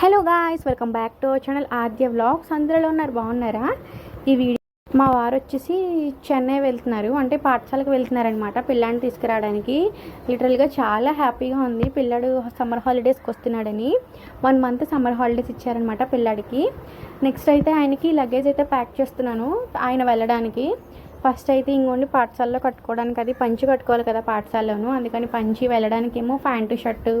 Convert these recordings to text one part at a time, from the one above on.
Hello guys welcome back to our channel Aadya vlogs అందరిలో ఉన్నారు బాగున్నారా? ఈ వీడియో మా వారు వచ్చేసి చెన్నై వెళ్తున్నారు. అంటే పాఠశాలకు వెళ్తున్నారనమాట పిల్లాన్ని తీసుకురావడానికి. లిటరల్గా చాలా హ్యాపీగా ఉంది. పిల్లాడు సమ్మర్ హాలిడేస్కి వస్తున్నాడని. వన్ మంత్ సమ్మర్ హాలిడేస్ ఇచ్చారనమాట పిల్లాడికి. నెక్స్ట్ అయితే ఆయనకి లగేజ్ అయితే ప్యాక్ చేస్తున్నాను ఆయన వెళ్ళడానికి. ఫస్ట్ అయితే ఇంకోండి పాఠశాలలో కట్టుకోవడానికి. అది పంచి కట్టుకోవాలి కదా పాఠశాలలోను. అందుకని పంచి వెళ్ళడానికి ఏమో ప్యాంటు షర్టు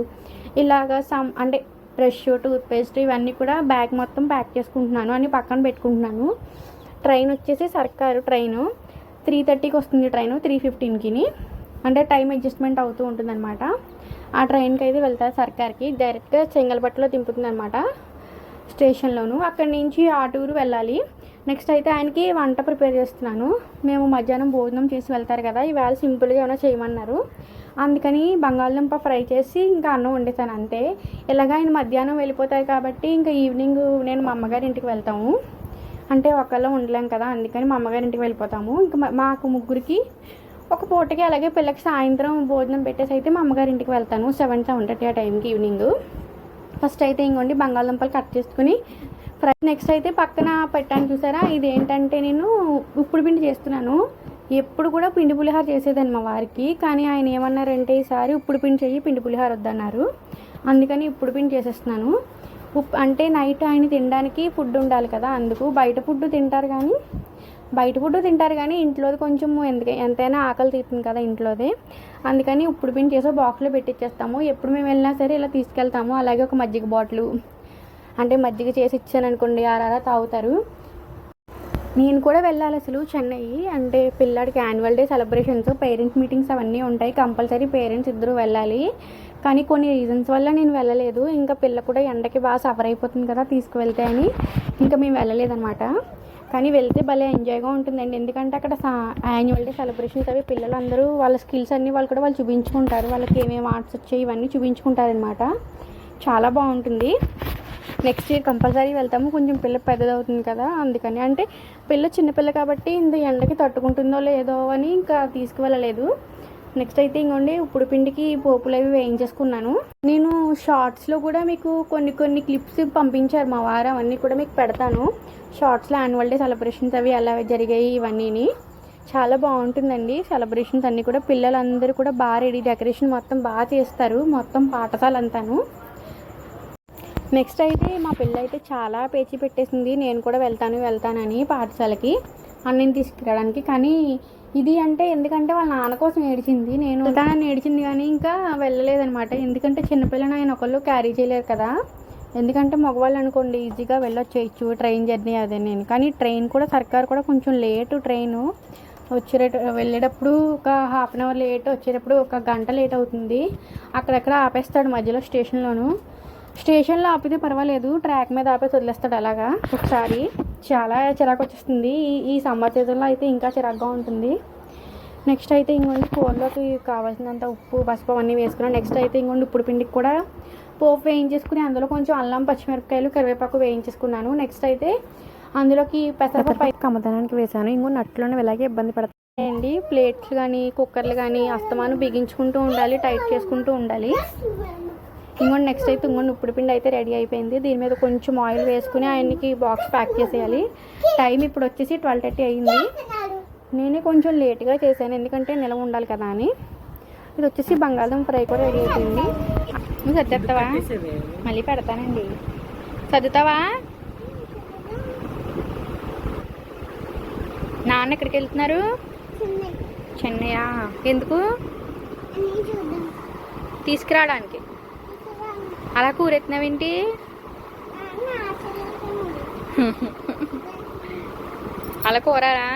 ఇలాగా సమ్ అంటే బ్రష్ టూత్పేస్ట్ ఇవన్నీ కూడా బ్యాగ్ మొత్తం ప్యాక్ చేసుకుంటున్నాను అని పక్కన పెట్టుకుంటున్నాను. ట్రైన్ వచ్చేసి సర్కారు ట్రైన్. త్రీ థర్టీకి వస్తుంది ట్రైన్ త్రీ ఫిఫ్టీన్కి. అంటే టైం అడ్జస్ట్మెంట్ అవుతూ ఉంటుందన్నమాట. ఆ ట్రైన్కి అయితే వెళ్తారు సర్కార్కి. డైరెక్ట్గా చెంగల్పట్టులో దింపుతుంది అనమాట స్టేషన్లోను. అక్కడి నుంచి ఆటూరు వెళ్ళాలి. నెక్స్ట్ అయితే ఆయనకి వంట ప్రిపేర్ చేస్తున్నాను. మేము మధ్యాహ్నం భోజనం చేసి వెళ్తారు కదా ఇవాళ సింపుల్గా ఏమైనా చేయమన్నారు. అందుకని బంగాళదుంప ఫ్రై చేసి ఇంకా అన్నం వండేసాను అంతే. ఇలాగ ఆయన మధ్యాహ్నం వెళ్ళిపోతారు కాబట్టి ఇంకా ఈవినింగ్ నేను మా అమ్మగారి ఇంటికి వెళ్తాము. అంటే ఒకళ్ళు ఉండలేం కదా అందుకని మా అమ్మగారి ఇంటికి వెళ్ళిపోతాము. ఇంకా మాకు ముగ్గురికి ఒక పూటకి అలాగే పిల్లకి సాయంత్రం భోజనం పెట్టేసి అయితే మా అమ్మగారి ఇంటికి వెళ్తాను సెవెన్ సెవెన్ థర్టీ ఆ టైంకి ఈవినింగ్. ఫస్ట్ అయితే ఇంకోండి బంగాళదుంపలు కట్ చేసుకుని ఫ్రై నెక్స్ట్ అయితే పక్కన పెట్టాను చూసారా? ఇది ఏంటంటే నేను ఉప్పుడు పిండి చేస్తున్నాను. ఎప్పుడు కూడా పిండి పులిహార చేసేదాన్ని మా వారికి కానీ ఆయన ఏమన్నారంటే ఈసారి ఉప్పుడు పిండి చెయ్యి పిండి పులిహార వద్దన్నారు. అందుకని ఇప్పుడు పిండి చేసేస్తున్నాను. ఉప్ అంటే నైట్ ఆయన తినడానికి ఫుడ్ ఉండాలి కదా అందుకు బయట ఫుడ్ తింటారు కానీ బయట ఫుడ్ తింటారు కానీ ఇంట్లోది కొంచెం ఎందుకు ఎంతైనా ఆకలి తీస్తుంది కదా ఇంట్లోదే. అందుకని ఉప్పుడు పిండి చేసే బాక్స్లో పెట్టిచ్చేస్తాము. ఎప్పుడు మేము వెళ్ళినా సరే ఇలా తీసుకెళ్తాము. అలాగే ఒక మజ్జిగ బాటిల్ అంటే మజ్జిగ చేసి ఇచ్చాను అనుకోండి ఆరారా తాగుతారు. నేను కూడా వెళ్ళాలి అసలు చెన్నై. అంటే పిల్లాడికి annual day celebrations parents meetings అవన్నీ ఉంటాయి. కంపల్సరీ పేరెంట్స్ ఇద్దరు వెళ్ళాలి. కానీ కొన్ని రీజన్స్ వల్ల నేను వెళ్ళలేదు. ఇంకా పిల్ల కూడా ఎండకి బాగా సఫర్ అయిపోతుంది కదా తీసుకువెళ్తే అని. ఇంకా మేము వెళ్ళలేదన్నమాట. కానీ వెళ్తే భలే ఎంజాయ్గా ఉంటుందండి. ఎందుకంటే అక్కడ యాన్యువల్ డే సెలబ్రేషన్స్ అవి పిల్లలందరూ వాళ్ళ స్కిల్స్ అన్నీ వాళ్ళు కూడా వాళ్ళు చూపించుకుంటారు. వాళ్ళకి ఏమేమి ఆర్ట్స్ వచ్చాయి ఇవన్నీ చూపించుకుంటారనమాట చాలా బాగుంటుంది. నెక్స్ట్ ఇయర్ కంపల్సరీ వెళ్తాము. కొంచెం పిల్ల పెద్దదవుతుంది కదా అందుకని. అంటే పిల్ల చిన్నపిల్ల కాబట్టి ఇంత ఎండకి తట్టుకుంటుందో లేదో అని ఇంకా తీసుకువెళ్ళలేదు. నెక్స్ట్ అయితే ఇంకోండి ఇప్పుడు పిండికి పోపులు అవి వేయించేసుకున్నాను. నేను షార్ట్స్లో కూడా మీకు కొన్ని కొన్ని క్లిప్స్ పంపించారు మా వారు అవన్నీ కూడా మీకు పెడతాను. షార్ట్స్లో యాన్యువల్ డే సెలబ్రేషన్స్ అవి ఎలా జరిగాయి ఇవన్నీని. చాలా బాగుంటుందండి సెలబ్రేషన్స్ అన్నీ కూడా. పిల్లలందరూ కూడా బాగా రెడీ డెకరేషన్ మొత్తం బాగా చేస్తారు. మొత్తం పాఠశాల అంతాను. నెక్స్ట్ అయితే మా పిల్ల అయితే చాలా పేచి పెట్టేసింది. నేను కూడా వెళ్తాను వెళ్తానని పాఠశాలకి. అన్నని తీసుకురావడానికి. కానీ ఇది అంటే ఎందుకంటే వాళ్ళ నాన్న కోసం ఏడిచింది. నేను వెళ్తానని ఏడిచింది కానీ ఇంకా వెళ్ళలేదనమాట ఎందుకంటే చిన్నపిల్లని ఆయన ఒకళ్ళు క్యారీ చేయలేరు కదా. ఎందుకంటే మగవాళ్ళు అనుకోండి ఈజీగా వెళ్ళొచ్చేయచ్చు ట్రైన్ జర్నీ అదే నేను. కానీ ట్రైన్ కూడా సర్కార్ కూడా కొంచెం లేటు ట్రైన్ వచ్చే వెళ్ళేటప్పుడు ఒక హాఫ్ అన్ అవర్ లేట్ వచ్చేటప్పుడు ఒక గంట లేట్ అవుతుంది. అక్కడెక్కడ ఆపేస్తాడు మధ్యలో స్టేషన్లోను స్టేషన్లో ఆపితే పర్వాలేదు ట్రాక్ మీద ఆపేసి వదిలేస్తాడు అలాగా. ఒకసారి చాలా చిరాకు వచ్చేస్తుంది. ఈ ఈ సమ్మర్ సీజన్లో అయితే ఇంకా చిరాకుగా ఉంటుంది. నెక్స్ట్ అయితే ఇంకొండి కూరలోకి కావాల్సినంత ఉప్పు పసుపు అవన్నీ వేసుకున్నాను నెక్స్ట్ అయితే ఇంకొండి ఇప్పుడు పిండికి కూడా పోపు వేయించేసుకుని అందులో కొంచెం అల్లం పచ్చిమిరపకాయలు కరివేపాకు వేయించేసుకున్నాను. నెక్స్ట్ అయితే అందులోకి పెసరపప్పు కమ్మదనానికి వేసాను ఇంకో నట్లోనే ఇలాగే ఇబ్బంది పడతాయండి. ప్లేట్స్ కానీ కుక్కర్లు కానీ అస్తమాను బిగించుకుంటూ ఉండాలి టైట్ చేసుకుంటూ ఉండాలి. ఇంకోటి నెక్స్ట్ అయితే ఇంకోటి ఉప్పుడు పిండి అయితే రెడీ అయిపోయింది. దీని మీద కొంచెం ఆయిల్ వేసుకుని ఆయనకి బాక్స్ ప్యాక్ చేసేయాలి. టైం ఇప్పుడు వచ్చేసి ట్వెల్వ్ థర్టీ అయింది. నేనే కొంచెం లేట్గా చేశాను ఎందుకంటే నిలవ ఉండాలి కదా అని. ఇది వచ్చేసి బంగాళదుంప ఫ్రై కూడా రెడీ అయిపోయింది. నువ్వు సర్దేస్తావా మళ్ళీ పెడతానండి. సర్దుతావా? నాన్న ఎక్కడికి వెళ్తున్నారు? చెన్నయ్యా ఎందుకు? తీసుకురావడానికి. అలా కూరెత్తినావేంటి అలా కూరారా?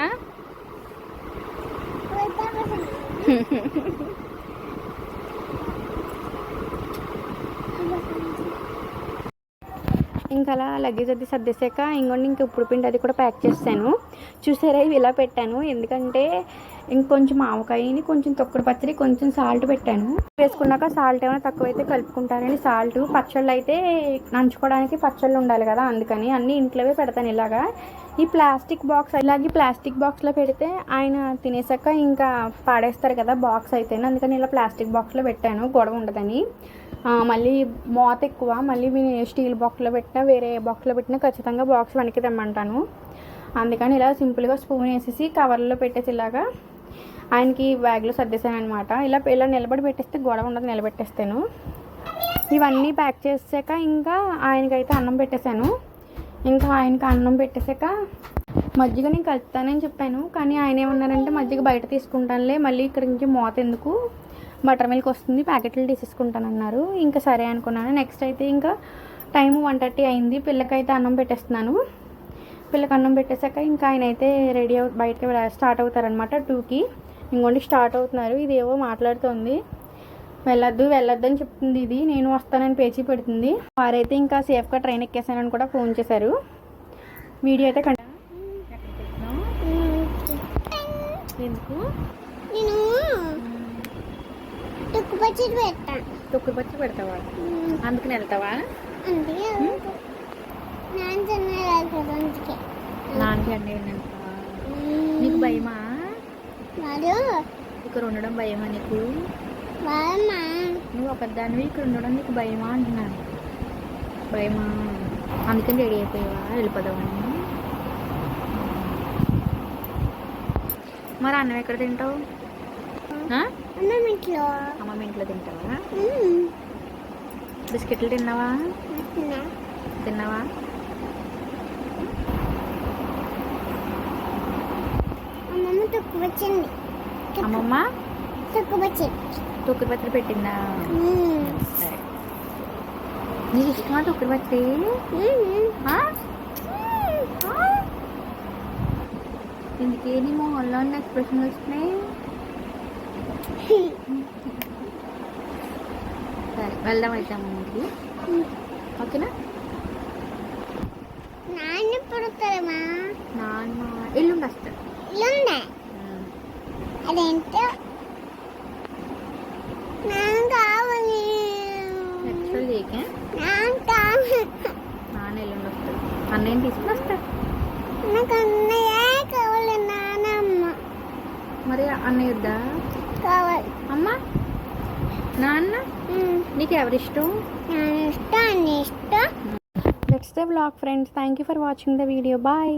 ఇంకా అలా లగేజ్ అది సర్దేశాక ఇంకోండి ఇంక ఇప్పుడు పిండి అది కూడా ప్యాక్ చేస్తాను. చూసారా ఇవి ఇలా పెట్టాను. ఎందుకంటే ఇంకొంచెం ఆవకాయని కొంచెం తొక్కుడు పచ్చడి కొంచెం సాల్ట్ పెట్టాను. వేసుకున్నాక సాల్ట్ ఏమైనా తక్కువైతే కలుపుకుంటారని సాల్ట్ పచ్చళ్ళు అయితే నంచుకోవడానికి పచ్చళ్ళు ఉండాలి కదా అందుకని అన్ని ఇంట్లోవే పెడతాను ఇలాగా. ఈ ప్లాస్టిక్ బాక్స్ ఇలాగే ప్లాస్టిక్ బాక్స్లో పెడితే ఆయన తినేసాక ఇంకా పాడేస్తారు కదా బాక్స్ అయితేనే. అందుకని ఇలా ప్లాస్టిక్ బాక్స్లో పెట్టాను గొడవ ఉండదని. మళ్ళీ మోత ఎక్కువ మళ్ళీ మీ స్టీల్ బాక్స్లో పెట్టినా వేరే బాక్స్లో పెట్టినా ఖచ్చితంగా బాక్స్ వెనక్కి తెమ్మంటాను. అందుకని ఇలా సింపుల్గా స్పూన్ వేసేసి కవర్లో పెట్టేసి ఇలాగా ఆయనకి బ్యాగ్లో సర్దేశాను అనమాట ఇలా ఇలా నిలబడి పెట్టేస్తే గొడవ ఉండదు నిలబెట్టేస్తాను. ఇవన్నీ ప్యాక్ చేసాక ఇంకా ఆయనకైతే అన్నం పెట్టేశాను. ఇంకా ఆయనకి అన్నం పెట్టేశాక మజ్జిగ నేను కలుపుతానని చెప్పాను. కానీ ఆయన ఏమన్నారంటే మజ్జిగ బయట తీసుకుంటానులే మళ్ళీ ఇక్కడ నుంచి మోత ఎందుకు? బటర్ మిల్క్ వస్తుంది ప్యాకెట్లు తీసేసుకుంటానన్నారు. ఇంకా సరే అనుకున్నాను. నెక్స్ట్ అయితే ఇంకా టైం వన్ థర్టీ అయింది. పిల్లకైతే అన్నం పెట్టేస్తున్నాను. పిల్లకి అన్నం పెట్టేశాక ఇంకా ఆయన అయితే రెడీ అవు బయటకి స్టార్ట్ అవుతారనమాట టూకి. ఇంకోటి స్టార్ట్ అవుతున్నారు. ఇది ఏవో మాట్లాడుతోంది. వెళ్ళొద్దు వెళ్ళొద్దు అని చెప్తుంది ఇది. నేను వస్తానని పేచీ పెడుతుంది. వారైతే ఇంకా సేఫ్గా ట్రైన్ ఎక్కేసానని కూడా ఫోన్ చేశారు. వీడియో అయితే కంట ఎందుకు? నేను తుక్కు పచ్చడి పెడతావా? అందుకని వెళ్తావా? నాన్న నీకు భయమా? వాడు ఇక్కడ ఉండడం భయమా నీకు? నువ్వు ఒకదానివి ఇక్కడ ఉండడం నీకు భయమా అంటున్నాను. భయమా? అందుకని రెడీ అయిపోయావా? వెళ్ళిపోదామని మరి అన్నం ఎక్కడ తింటావు? అన్నం ఇంట్లో. అమ్మమ్మ ఇంట్లో తింటావా. బిస్కెట్లు తిన్నావా? తిన్నా. తిన్నావా? తుక్కు వచ్చింది అమ్మమ్మ? తుక్కు వచ్చింది తొక్కుడు పచ్చడి పెట్టిందా. సరే. నీకు ఇష్టమా తొక్కుడు పచ్చడి మ్మ్. ఆ? ఆ? ఎందుకే నీ మొహంలో ఉన్న ఎక్స్ప్రెషన్ వస్తున్నాయి? సరే వెళ్దాం అయితే అమ్మ ఓకేనా? నాన్న పుడతారమ్మా నాన్న ఎల్లుండి వస్తాడు. ఇల్లుండే అదేంటో? నాకు కావాలి. ఎక్స్ట్రా చేయకే? నాకు కావాలి. నాన్న ఎల్లుండి వస్తాడు అన్నయ్యని తీసుకుని వస్తాడు నాకు అన్నయ్య కావాలి నానమ్మ. మరి అన్నయ్య వద్దా? కావాలి. అమ్మ? నాన్న. నీకు ఎవరిష్టం ఇష్టం? అన్ని ఇష్టం next day blog friends thank you for watching the video bye